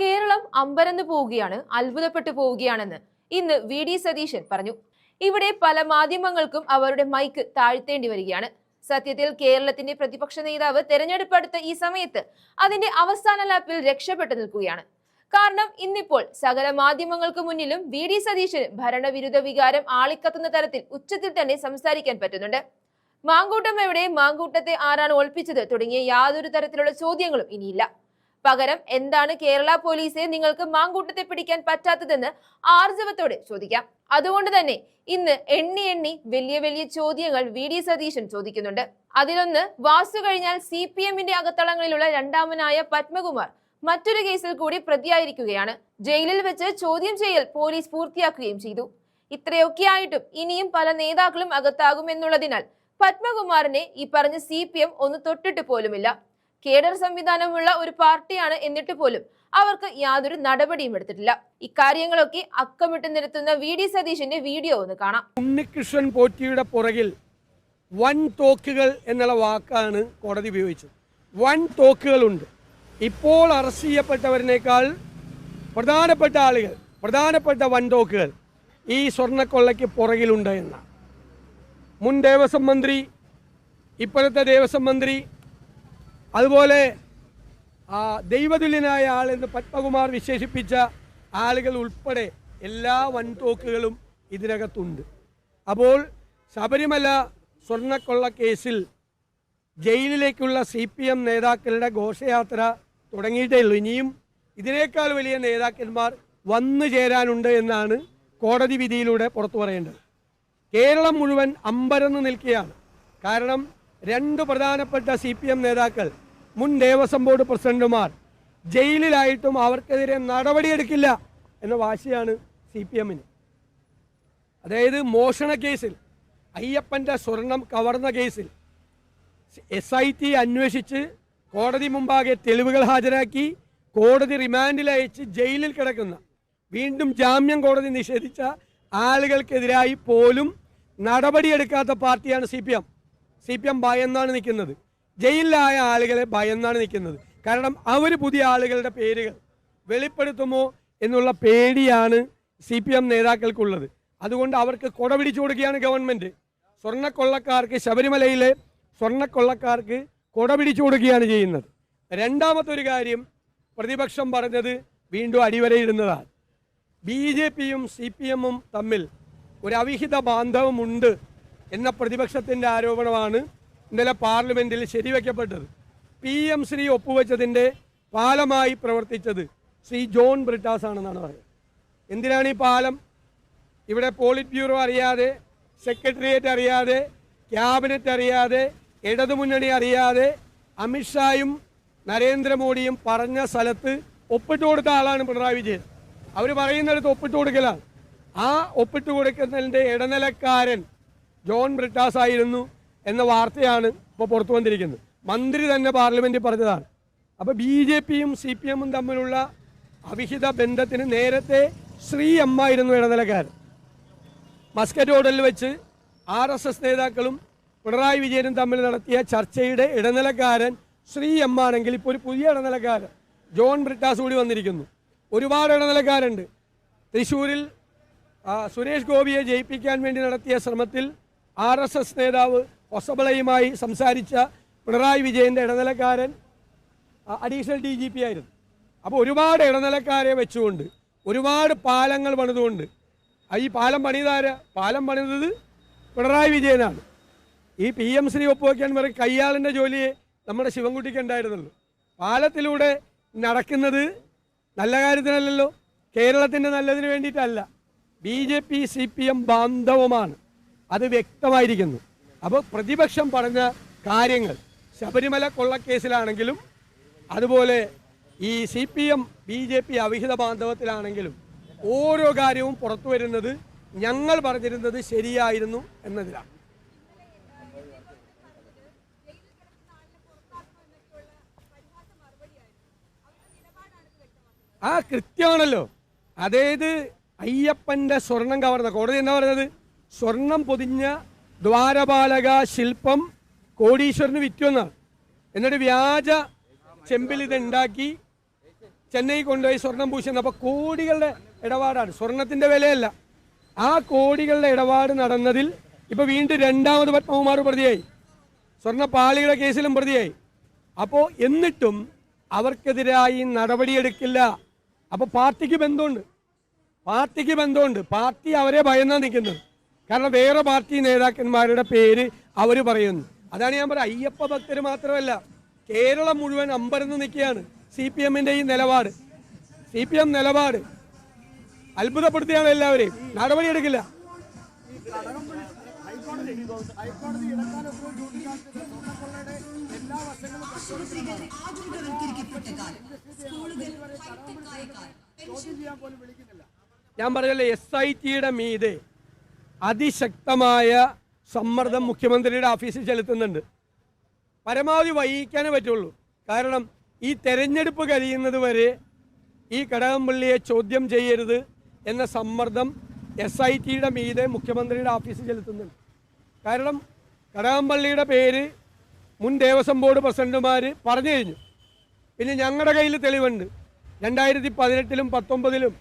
കേരളം അമ്പരന്ന് പോവുകയാണ് അത്ഭുതപ്പെട്ടു പോവുകയാണെന്ന് ഇന്ന് വി ഡി സതീശൻ പറഞ്ഞു. ഇവിടെ പല മാധ്യമങ്ങൾക്കും അവരുടെ മൈക്ക് താഴ്ത്തേണ്ടി വരികയാണ്. സത്യത്തിൽ കേരളത്തിന്റെ പ്രതിപക്ഷ നേതാവ് തെരഞ്ഞെടുപ്പ് അടുത്ത ഈ സമയത്ത് അതിന്റെ അവസാന ലാപ്പിൽ രക്ഷപ്പെട്ടു നിൽക്കുകയാണ്. കാരണം ഇന്നിപ്പോൾ സകല മാധ്യമങ്ങൾക്ക് മുന്നിലും വി ഡി സതീശന് ഭരണവിരുദ്ധ വികാരം ആളിക്കത്തുന്ന തരത്തിൽ ഉച്ചത്തിൽ തന്നെ സംസാരിക്കാൻ പറ്റുന്നുണ്ട്. മാങ്കൂട്ടം എവിടെ? മാങ്കൂട്ടത്തെ ആരാണ് ഒളിപ്പിച്ചത്? തുടങ്ങിയ യാതൊരു തരത്തിലുള്ള ചോദ്യങ്ങളും ഇനിയില്ല. പകരം എന്താണ് കേരള പോലീസിനെ നിങ്ങൾക്ക് മാങ്കൂട്ടത്തെ പിടിക്കാൻ പറ്റാത്തതെന്ന് ആർജവത്തോടെ ചോദിക്കാം. അതുകൊണ്ട് തന്നെ ഇന്ന് എണ്ണി എണ്ണി വലിയ വലിയ ചോദ്യങ്ങൾ വി ഡി സതീശൻ ചോദിക്കുന്നുണ്ട്. അതിലൊന്ന് വാസു കഴിഞ്ഞാൽ സി പി എമ്മിന്റെ അകത്തളങ്ങളിലുള്ള രണ്ടാമനായ പത്മകുമാർ മറ്റൊരു കേസിൽ കൂടി പ്രതിയായിരിക്കുകയാണ്. ജയിലിൽ വെച്ച് ചോദ്യം ചെയ്യൽ പോലീസ് പൂർത്തിയാക്കുകയും ചെയ്തു. ഇത്രയൊക്കെയായിട്ടും ഇനിയും പല നേതാക്കളും അകത്താകുമെന്നുള്ളതിനാൽ പത്മകുമാറിനെ ഈ പറഞ്ഞ സി ഒന്ന് തൊട്ടിട്ട് പോലുമില്ല. കേഡർ സംവിധാനമുള്ള ഒരു പാർട്ടിയാണ് എന്നിട്ട് പോലും അവർക്ക് യാതൊരു നടപടിയും എടുത്തിട്ടില്ല. ഇക്കാര്യങ്ങളൊക്കെ അക്കമിട്ട് നിരത്തുന്ന വി ഡി സതീശന്റെ വീഡിയോ ഒന്ന് കാണാം. ഉണ്ണികൃഷ്ണൻ പോറ്റിയുടെ പുറകിൽ വൻ തോക്കുകൾ എന്നുള്ള വാക്കാണ് കോടതി ഉപയോഗിച്ചത്. വൻ തോക്കുകളുണ്ട്. ഇപ്പോൾ അറസ്റ്റ് ചെയ്യപ്പെട്ടവരിനേക്കാൾ പ്രധാനപ്പെട്ട ആളുകൾ പ്രധാനപ്പെട്ട വൻ തോക്കുകൾ ഈ സ്വർണക്കൊള്ളയ്ക്ക് പുറകിലുണ്ട് എന്നാണ്. മുൻ ദേവസ്വം മന്ത്രി ഇപ്പോഴത്തെ ദേവസ്വം മന്ത്രി അതുപോലെ ദൈവതുല്യനായ ആളെന്ന് പത്മകുമാർ വിശേഷിപ്പിച്ച ആളുകൾ ഉൾപ്പെടെ എല്ലാ വൻതോക്കുകളും ഇതിനകത്തുണ്ട്. അപ്പോൾ ശബരിമല സ്വർണക്കൊള്ള കേസിൽ ജയിലിലേക്കുള്ള സി പി എം നേതാക്കളുടെ ഘോഷയാത്ര തുടങ്ങിയിട്ടേ ഉള്ളൂ. ഇനിയും ഇതിനേക്കാൾ വലിയ നേതാക്കന്മാർ വന്നു ചേരാനുണ്ട് എന്നാണ് കോടതി വിധിയിലൂടെ പുറത്തു പറയേണ്ടത്. കേരളം മുഴുവൻ അമ്പരന്ന് നിൽക്കുകയാണ്. കാരണം രണ്ട് പ്രധാനപ്പെട്ട സി പി എം നേതാക്കൾ മുൻ ദേവസ്വം ബോർഡ് പ്രസിഡന്റുമാർ ജയിലിലായിട്ടും അവർക്കെതിരെ നടപടിയെടുക്കില്ല എന്ന വാശിയാണ് സി പി എമ്മിന്. അതായത് മോഷണ കേസിൽ അയ്യപ്പന്റെ സ്വർണം കവർന്ന കേസിൽ എസ് ഐ ടി അന്വേഷിച്ച് കോടതി മുമ്പാകെ തെളിവുകൾ ഹാജരാക്കി കോടതി റിമാൻഡിൽ അയച്ച് ജയിലിൽ കിടക്കുന്ന വീണ്ടും ജാമ്യം കോടതി നിഷേധിച്ച ആളുകൾക്കെതിരായി പോലും നടപടിയെടുക്കാത്ത പാർട്ടിയാണ് C P M. C P M ഭയന്നാണ് നിൽക്കുന്നത്. ജയിലിലായ ആളുകളെ ഭയന്നാണ് നിൽക്കുന്നത്. കാരണം അവർ പുതിയ ആളുകളുടെ പേരുകൾ വെളിപ്പെടുത്തുമോ എന്നുള്ള പേടിയാണ് സി പി എം നേതാക്കൾക്കുള്ളത്. അതുകൊണ്ട് അവർക്ക് കൊട പിടിച്ചു കൊടുക്കുകയാണ് ഗവൺമെന്റ് സ്വർണക്കൊള്ളക്കാർക്ക് ശബരിമലയിലെ സ്വർണക്കൊള്ളക്കാർക്ക് കൊട പിടിച്ചു കൊടുക്കുകയാണ് ചെയ്യുന്നത്. രണ്ടാമത്തെ ഒരു കാര്യം പ്രതിപക്ഷം പറഞ്ഞത് വീണ്ടും അടിവരയിടുന്നതാണ്. ബി ജെ പിയും സി പി എമ്മും തമ്മിൽ ഒരു അവിഹിത ബാന്ധവമുണ്ട് എന്ന പ്രതിപക്ഷത്തിന്റെ ആരോപണമാണ് ഇന്നലെ പാർലമെന്റിൽ ശരിവെക്കപ്പെട്ടത്. പി എം ശ്രീ ഒപ്പുവെച്ചതിന്റെ പാലമായി പ്രവർത്തിച്ചത് ശ്രീ ജോൺ ബ്രിട്ടാസ് ആണെന്നാണ് പറയുന്നത്. എന്തിനാണ് ഈ പാലം? ഇവിടെ പോളിറ്റ് ബ്യൂറോ അറിയാതെ സെക്രട്ടേറിയറ്റ് അറിയാതെ ക്യാബിനറ്റ് അറിയാതെ ഇടതുമുന്നണി അറിയാതെ അമിത്ഷായും നരേന്ദ്രമോദിയും പറഞ്ഞ സ്ഥലത്ത് ഒപ്പിട്ട് കൊടുത്ത ആളാണ് പിണറായി വിജയൻ. അവർ പറയുന്നിടത്ത് ഒപ്പിട്ട് കൊടുക്കലാണ്. ആ ഒപ്പിട്ട് കൊടുക്കുന്നതിന്റെ ഇടനിലക്കാരൻ ജോൺ ബ്രിട്ടാസ് ആയിരുന്നു എന്ന വാർത്തയാണ് ഇപ്പോൾ പുറത്തു വന്നിരിക്കുന്നത്. മന്ത്രി തന്നെ പാർലമെന്റിൽ പറഞ്ഞതാണ്. അപ്പോൾ ബി ജെ പിയും സി പി എമ്മും തമ്മിലുള്ള അവിഹിത ബന്ധത്തിന് നേരത്തെ ശ്രീ എമ്മായിരുന്നു ഇടനിലക്കാരൻ. മസ്കറ്റ് ഹോട്ടലിൽ വെച്ച് ആർ എസ് എസ് നേതാക്കളും പിണറായി വിജയനും തമ്മിൽ നടത്തിയ ചർച്ചയുടെ ഇടനിലക്കാരൻ ശ്രീ എം ആണെങ്കിൽ ഇപ്പോൾ ഒരു പുതിയ ഇടനിലക്കാരൻ. ജോൺ ബ്രിട്ടാസ് കൂടി വന്നിരിക്കുന്നു. ഒരുപാട് ഇടനിലക്കാരുണ്ട്. തൃശ്ശൂരിൽ സുരേഷ് ഗോപിയെ ജയിപ്പിക്കാൻ വേണ്ടി നടത്തിയ ശ്രമത്തിൽ ആർ എസ് എസ് നേതാവ് ഒസബളയുമായി സംസാരിച്ച പിണറായി വിജയന്റെ ഇടനിലക്കാരൻ അഡീഷണൽ ഡി ജി പി ആയിരുന്നു. അപ്പോൾ ഒരുപാട് ഇടനിലക്കാരെ വെച്ചുകൊണ്ട് ഒരുപാട് പാലങ്ങൾ പണിതുകൊണ്ട് ഈ പാലം പണിതാര പാലം പണിതത് പിണറായി വിജയനാണ്. ഈ പി എം ശ്രീ ഒപ്പുവയ്ക്കാൻ പറയും കയ്യാളിന്റെ ജോലിയെ നമ്മുടെ ശിവൻകുട്ടിക്ക് ഉണ്ടായിരുന്നുള്ളൂ. പാലത്തിലൂടെ നടക്കുന്നത് നല്ല കാര്യത്തിനല്ലല്ലോ കേരളത്തിന്റെ നല്ലതിന് വേണ്ടിയിട്ടല്ല. B J P C P M ബാന്ധവമാണ്. അത് വ്യക്തമായിരിക്കുന്നു. അപ്പോൾ പ്രതിപക്ഷം പറഞ്ഞ കാര്യങ്ങൾ ശബരിമല കൊള്ളക്കേസിലാണെങ്കിലും അതുപോലെ ഈ C P M B J P അവിഹിത ബാന്ധവത്തിലാണെങ്കിലും ഓരോ കാര്യവും പുറത്തു വരുന്നത് ഞങ്ങൾ പറഞ്ഞിരുന്നത് ശരിയായിരുന്നു എന്നതിലാണ്. ആ കൃത്യമാണല്ലോ. അതായത് അയ്യപ്പന്റെ സ്വർണം കവർന്ന കോടതി എന്താ പറഞ്ഞത്? സ്വർണം പൊതിഞ്ഞ ദ്വാരപാലക ശില്പം കോടീശ്വരന് വിറ്റുവെന്നാണ് എന്നിട്ട് വ്യാജ ചെമ്പിൽ ഇത് ഉണ്ടാക്കി ചെന്നൈ കൊണ്ടുപോയി സ്വർണം പൂശുന്നത് അപ്പോൾ കോടികളുടെ ഇടപാടാണ്. സ്വർണത്തിന്റെ വിലയല്ല. ആ കോടികളുടെ ഇടപാട് നടന്നതിൽ ഇപ്പൊ വീണ്ടും രണ്ടാമത് പത്മകുമാർ പ്രതിയായി. സ്വർണ പാളിയുടെ കേസിലും പ്രതിയായി. അപ്പോൾ എന്നിട്ടും അവർക്കെതിരായി നടപടിയെടുക്കില്ല. അപ്പോൾ പാർട്ടിക്ക് ബന്ധമുണ്ട്. പാർട്ടിക്ക് ബന്ധമുണ്ട്. പാർട്ടി അവരെ ഭയന്നാ നിൽക്കുന്നത്. കാരണം വേറെ പാർട്ടി നേതാക്കന്മാരുടെ പേര് അവർ പറയുന്നു. അതാണ് ഞാൻ പറയുക അയ്യപ്പ ഭക്തർ മാത്രമല്ല കേരളം മുഴുവൻ അമ്പരന്ന് നിൽക്കുകയാണ്. സി പി എമ്മിന്റെ ഈ നിലപാട്. സി പി എം നിലപാട്. അത്ഭുതപ്പെടുത്തിയാണ് എല്ലാവരെയും. നടപടിയെടുക്കില്ല. ഞാൻ പറഞ്ഞല്ലേ എസ് ഐ ടിയുടെ മീതെ. അതിശക്തമായ സമ്മർദ്ദം മുഖ്യമന്ത്രിയുടെ ഓഫീസിൽ ചെലുത്തുന്നുണ്ട്. പരമാവധി വൈകിക്കാനേ പറ്റുള്ളൂ. കാരണം ഈ തെരഞ്ഞെടുപ്പ് കഴിയുന്നത് വരെ ഈ കടകംപള്ളിയെ ചോദ്യം ചെയ്യരുത് എന്ന സമ്മർദ്ദം എസ് ഐ ടിയുടെ മീതെ മുഖ്യമന്ത്രിയുടെ ഓഫീസിൽ ചെലുത്തുന്നുണ്ട്. കാരണം കടകംപള്ളിയുടെ പേര് മുൻ ദേവസ്വം ബോർഡ് പ്രസിഡന്റുമാർ പറഞ്ഞു കഴിഞ്ഞു. പിന്നെ ഞങ്ങളുടെ കയ്യിൽ തെളിവുണ്ട്. രണ്ടായിരത്തി പതിനെട്ടിലും പത്തൊമ്പതിലും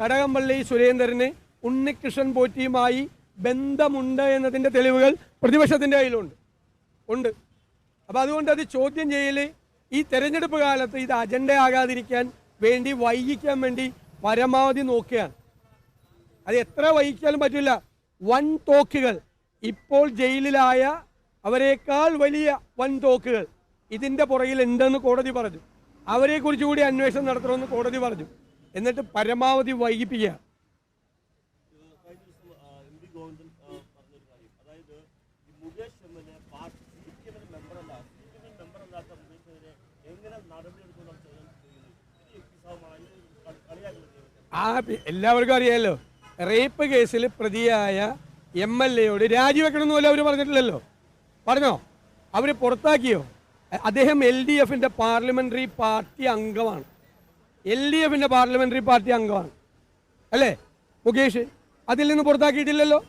കടകംപള്ളി സുരേന്ദ്രന് ഉണ്ണികൃഷ്ണൻ പോറ്റിയുമായി ബന്ധമുണ്ട് എന്നതിന്റെ തെളിവുകൾ പ്രതിപക്ഷത്തിന്റെ കയ്യിലുണ്ട്. ഉണ്ട്. അപ്പോൾ അതുകൊണ്ട് അത് ചോദ്യം ചെയ്യൽ ഈ തെരഞ്ഞെടുപ്പ് കാലത്ത് ഇത് അജണ്ടയാകാതിരിക്കാൻ വേണ്ടി വൈകിക്കാൻ വേണ്ടി പരമാവധി നോക്കുകയാണ്. അത് എത്ര വൈകിക്കാനും പറ്റില്ല. വൻ തോക്കുകൾ. ഇപ്പോൾ ജയിലിലായ അവരെക്കാൾ വലിയ വൻ തോക്കുകൾ. ഇതിന്റെ പുറകിൽ ഉണ്ടെന്ന് കോടതി പറഞ്ഞു. അവരെക്കുറിച്ച് കൂടി അന്വേഷണം നടത്തണമെന്ന് കോടതി പറഞ്ഞു. എന്നിട്ട് പരമാവധി വൈകിപ്പിക്കുക എം വി ഗോവിന്ദൻ ആ, പറഞ്ഞൊരു കാര്യം അതായത് ഈ മുകേഷ് എമ്മിനെ പാർട്ടി സി പി എമ്മിന് മെമ്പറല്ല സി പി എമ്മിന് മെമ്പറല്ലാത്ത മുകേഷിനെതിരെ എങ്ങനെ നടപടിയെടുക്കുമെന്നാണ് ചോദ്യം ചെയ്യുന്നത് ഇത് യുക്തിസഹമായി കളിയാക്കുന്നത് ആ എല്ലാവർക്കും അറിയാമല്ലോ റേപ്പ് കേസിൽ പ്രതിയായ എം എൽ എയോട് രാജിവെക്കണമെന്ന് പോലും അവർ പറഞ്ഞിട്ടില്ലല്ലോ. പറഞ്ഞോ? അവർ പുറത്താക്കിയോ? അദ്ദേഹം എൽ ഡി എഫിന്റെ പാർലമെന്ററി പാർട്ടി അംഗമാണ്. എൽ ഡി എഫിന്റെ പാർലമെന്ററി പാർട്ടി അംഗമാണ്. അല്ലേ? മുകേഷ് അതിൽ നിന്ന് പുറത്താക്കിയിട്ടില്ലല്ലോ.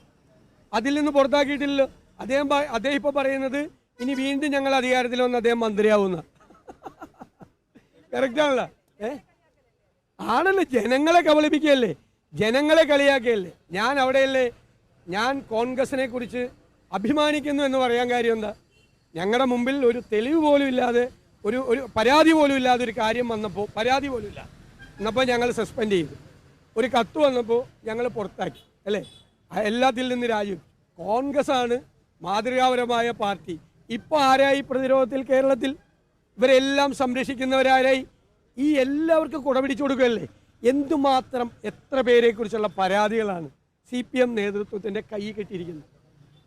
അതിൽ നിന്ന് പുറത്താക്കിയിട്ടില്ലല്ലോ. അദ്ദേഹം അദ്ദേഹം ഇപ്പോൾ പറയുന്നത് ഇനി വീണ്ടും ഞങ്ങൾ അധികാരത്തിൽ വന്ന് അദ്ദേഹം മന്ത്രിയാവുന്ന കറക്റ്റ് ആണല്ലോ. ഏ? ആണല്ലോ? ജനങ്ങളെ കബളിപ്പിക്കുകയല്ലേ? ജനങ്ങളെ കളിയാക്കുകയല്ലേ? ഞാൻ അവിടെയല്ലേ? ഞാൻ കോൺഗ്രസിനെ കുറിച്ച് അഭിമാനിക്കുന്നു എന്ന് പറയാൻ കാര്യം എന്താ? ഞങ്ങളുടെ മുമ്പിൽ ഒരു തെളിവ് പോലും ഇല്ലാതെ ഒരു ഒരു പരാതി പോലും ഇല്ലാതെ ഒരു കാര്യം വന്നപ്പോൾ പരാതി പോലും ഇല്ല. എന്നപ്പോൾ ഞങ്ങൾ സസ്പെൻഡ് ചെയ്തു. ഒരു കത്ത് വന്നപ്പോൾ ഞങ്ങൾ പുറത്താക്കി അല്ലേ? എല്ലാത്തിൽ നിന്ന് രാജ്യം കോൺഗ്രസ് ആണ് മാതൃകാപരമായ പാർട്ടി. ഇപ്പോൾ ആരായി പ്രതിരോധത്തിൽ കേരളത്തിൽ? ഇവരെല്ലാം സംരക്ഷിക്കുന്നവരാരായി? ഈ എല്ലാവർക്കും കുടപിടിച്ചു കൊടുക്കുകയല്ലേ? എന്തുമാത്രം എത്ര പേരെക്കുറിച്ചുള്ള പരാതികളാണ് സി പി എം നേതൃത്വത്തിന്റെ കൈ കെട്ടിയിരിക്കുന്നത്.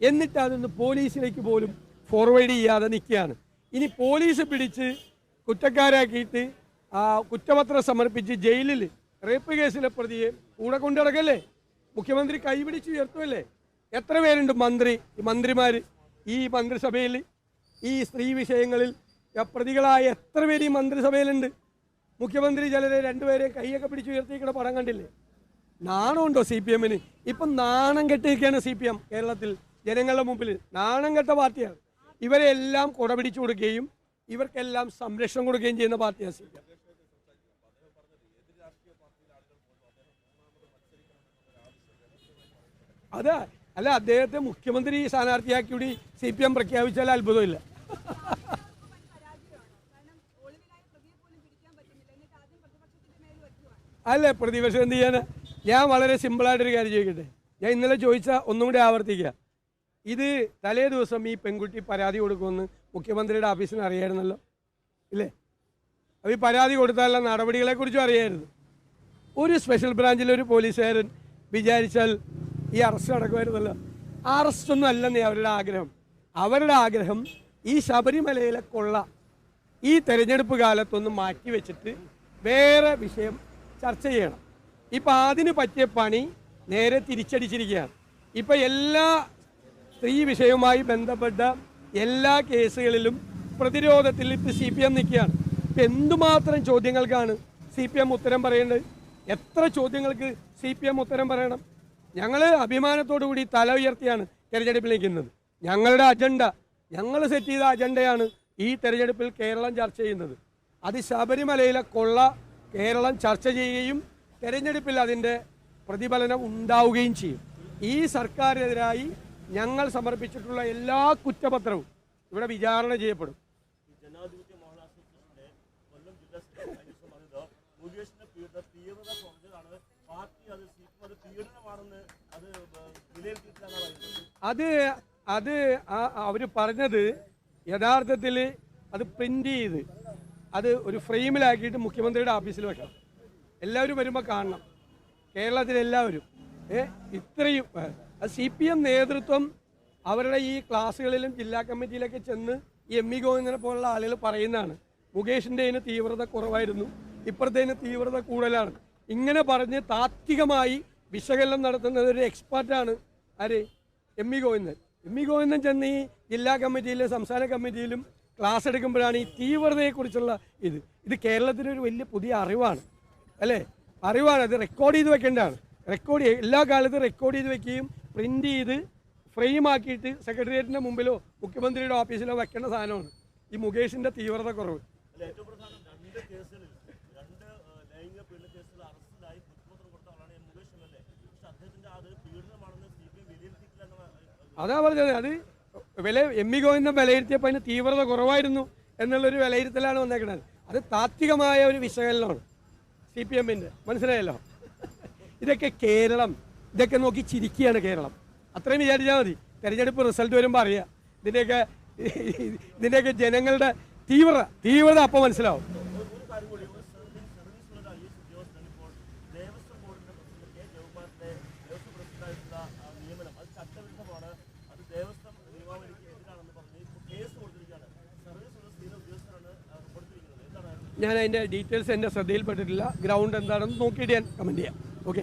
എന്നിട്ട് അതൊന്ന് പോലീസിലേക്ക് പോലും ഫോർവേഡ് ചെയ്യാതെ നിൽക്കുകയാണ്. ഇനി പോലീസ് പിടിച്ച് കുറ്റക്കാരാക്കിയിട്ട് കുറ്റപത്രം സമർപ്പിച്ച് ജയിലിൽ റേപ്പ് കേസിലെ പ്രതിയെ കൂടെ കൊണ്ടു നടക്കല്ലേ മുഖ്യമന്ത്രി കൈപിടിച്ച് ഉയർത്തുമല്ലേ എത്ര പേരുണ്ട് മന്ത്രി മന്ത്രിമാർ ഈ മന്ത്രിസഭയിൽ ഈ സ്ത്രീ വിഷയങ്ങളിൽ പ്രതികളായ എത്ര പേര് ഈ മന്ത്രിസഭയിലുണ്ട്? മുഖ്യമന്ത്രി ചിലരെ രണ്ടുപേരെയും കൈയൊക്കെ പിടിച്ചു ഉയർത്തിയിരിക്കുന്ന പടം കണ്ടില്ലേ? നാണമുണ്ടോ സി പി എമ്മിന്? ഇപ്പം നാണം കെട്ടിരിക്കുകയാണ് സി പി എം കേരളത്തിൽ ജനങ്ങളുടെ മുമ്പിൽ നാണം കെട്ട പാർട്ടിയാണ്. ഇവരെല്ലാം കുടപിടിച്ചു കൊടുക്കുകയും ഇവർക്കെല്ലാം സംരക്ഷണം കൊടുക്കുകയും ചെയ്യുന്ന പാർട്ടിയാണ് സി പി എം. അത് അല്ല അദ്ദേഹത്തെ മുഖ്യമന്ത്രി സ്ഥാനാർത്ഥിയാക്കി കൂടി സി പി എം പ്രഖ്യാപിച്ചാൽ അത്ഭുതമില്ല. അല്ലേ പ്രതിപക്ഷം എന്ത് ചെയ്യാൻ ഞാൻ വളരെ സിമ്പിളായിട്ടൊരു കാര്യം ചോദിക്കട്ടെ? ഞാൻ ഇന്നലെ ചോദിച്ച ഒന്നും കൂടി ആവർത്തിക്കുക ഇത് തലേ ദിവസം ഈ പെൺകുട്ടി പരാതി കൊടുക്കുമെന്ന് മുഖ്യമന്ത്രിയുടെ ഓഫീസിന് അറിയായിരുന്നല്ലോ? ഇല്ലേ? അപ്പോൾ ഈ പരാതി കൊടുത്താലുള്ള നടപടികളെക്കുറിച്ചും അറിയായിരുന്നു. ഒരു സ്പെഷ്യൽ ബ്രാഞ്ചിലെ ഒരു പോലീസുകാരൻ വിചാരിച്ചാൽ ഈ അറസ്റ്റ് നടക്കുമായിരുന്നല്ലോ. അറസ്റ്റൊന്നും അല്ലെന്നേ അവരുടെ ആഗ്രഹം. അവരുടെ ആഗ്രഹം ഈ ശബരിമലയിലെ കൊള്ള ഈ തെരഞ്ഞെടുപ്പ് കാലത്തൊന്ന് മാറ്റി വെച്ചിട്ട് വേറെ വിഷയം ചർച്ച ചെയ്യണം. ഇപ്പം അതിന് പറ്റിയ പണി നേരെ തിരിച്ചടിച്ചിരിക്കുകയാണ്. ഇപ്പം എല്ലാ സ്ത്രീ വിഷയവുമായി ബന്ധപ്പെട്ട എല്ലാ കേസുകളിലും പ്രതിരോധത്തിൽ ഇപ്പം സി പി എം നിൽക്കുകയാണ്. ഇപ്പം എന്തുമാത്രം ചോദ്യങ്ങൾക്കാണ് സി പി എം ഉത്തരം പറയേണ്ടത്? എത്ര ചോദ്യങ്ങൾക്ക് സി പി എം ഉത്തരം പറയണം? ഞങ്ങൾ അഭിമാനത്തോടു കൂടി തല ഉയർത്തിയാണ് തിരഞ്ഞെടുപ്പിൽ നിൽക്കുന്നത്. ഞങ്ങളുടെ അജണ്ട ഞങ്ങൾ സെറ്റ് ചെയ്ത അജണ്ടയാണ് ഈ തെരഞ്ഞെടുപ്പിൽ കേരളം ചർച്ച ചെയ്യുന്നത്. അത് ശബരിമലയിലെ കൊള്ള കേരളം ചർച്ച ചെയ്യുകയും തെരഞ്ഞെടുപ്പിൽ അതിന്റെ പ്രതിഫലനം ഉണ്ടാവുകയും ചെയ്യും. ഈ സർക്കാരിനെതിരായി ഞങ്ങൾ സമർപ്പിച്ചിട്ടുള്ള എല്ലാ കുറ്റപത്രവും ഇവിടെ വിചാരണ ചെയ്യപ്പെടും. അത് അത് അവർ പറഞ്ഞത് യഥാർത്ഥത്തിൽ അത് പ്രിന്റ് ചെയ്ത് അത് ഒരു ഫ്രെയിമിലാക്കിയിട്ട് മുഖ്യമന്ത്രിയുടെ ഓഫീസിൽ വെക്കണം. എല്ലാവരും വരുമ്പോൾ കാണണം. കേരളത്തിലെല്ലാവരും. ഏ ഇത്രയും സി പി എം നേതൃത്വം അവരുടെ ഈ ക്ലാസ്സുകളിലും ജില്ലാ കമ്മിറ്റിയിലൊക്കെ ചെന്ന് ഈ എം ഇ ഗോവിന്ദനെ പോലുള്ള ആളുകൾ പറയുന്നതാണ്. മുകേഷിന്റെ അതിന് തീവ്രത കുറവായിരുന്നു. ഇപ്പോഴത്തേന് തീവ്രത കൂടുതലാണ്. ഇങ്ങനെ പറഞ്ഞ് താത്വികമായി വിശകലനം നടത്തുന്നത് ഒരു എക്സ്പെർട്ടാണ് ആര്? M E Govindan. M E Govindan ചെന്ന് ഈ ജില്ലാ കമ്മിറ്റിയിലും സംസ്ഥാന കമ്മിറ്റിയിലും ക്ലാസ് എടുക്കുമ്പോഴാണ് ഈ തീവ്രതയെക്കുറിച്ചുള്ള ഇത്. ഇത് കേരളത്തിനൊരു വലിയ പുതിയ അറിവാണ്. അല്ലേ? അറിവാണ്. അത് റെക്കോർഡ് ചെയ്ത് വെക്കേണ്ടതാണ്. റെക്കോർഡ് എല്ലാ കാലത്തും റെക്കോർഡ് ചെയ്ത് വെക്കുകയും പ്രിന്റ് ചെയ്ത് ഫ്രെയിം ആക്കിയിട്ട് സെക്രട്ടേറിയറ്റിന്റെ മുമ്പിലോ മുഖ്യമന്ത്രിയുടെ ഓഫീസിലോ വെക്കേണ്ട സാധനമാണ്. ഈ മുകേഷിന്റെ തീവ്രത കുറവ്. അതാ പറഞ്ഞത്. അത് വില എം ഇ ഗോവിന്ദൻ വിലയിരുത്തിയപ്പോൾ അതിന് തീവ്രത കുറവായിരുന്നു എന്നുള്ളൊരു വിലയിരുത്തലാണ് വന്നേക്കുന്നത് അത് താത്വികമായ ഒരു വിശകലനമാണ്. സി പി എമ്മിന്റെ മനസ്സിലായല്ലോ? ഇതൊക്കെ കേരളം. ഇതൊക്കെ നോക്കി ചിരിക്കുകയാണ് കേരളം. അത്രയും വിചാരിച്ചാൽ മതി. തിരഞ്ഞെടുപ്പ് റിസൾട്ട് വരുമ്പോൾ അറിയാം. ഇതിന്റെയൊക്കെ ഇതിന്റെയൊക്കെ ജനങ്ങളുടെ തീവ്ര തീവ്രത അപ്പോൾ മനസ്സിലാവും ഒരു കാര്യം കൂടി ഒരു സർവീസ് സർവീസിലുള്ള ഐ എസ് ഉദ്യോഗസ്ഥൻ ഇപ്പോൾ ദേവസ്വം ബോർഡിന്റെ പ്രസിഡന്റ് കെ ജവകുമാറിന്റെ ദേവസ്വം പ്രസിഡന്റായിട്ടുള്ള ആ, നിയമനം അത് ചട്ടവിരുദ്ധമാണ് അത് ദേവസ്വം നിയമാവലിക്ക് എതിരാണെന്ന് പറഞ്ഞ് ഇപ്പോൾ കേസ് കൊടുത്തിരിക്കുകയാണ് സർവീസ് ഉള്ള സ്ഥിര ഉദ്യോഗസ്ഥരാണ് ആ, കൊടുത്തിരിക്കുന്നത് എന്താണ് ഞാൻ അതിന്റെ ഡീറ്റെയിൽസ് എന്റെ ശ്രദ്ധയിൽപ്പെട്ടിട്ടില്ല. ഗ്രൗണ്ട് എന്താണെന്ന് നോക്കിയിട്ട് ഞാൻ കമന്റ് ചെയ്യാം. ഓക്കെ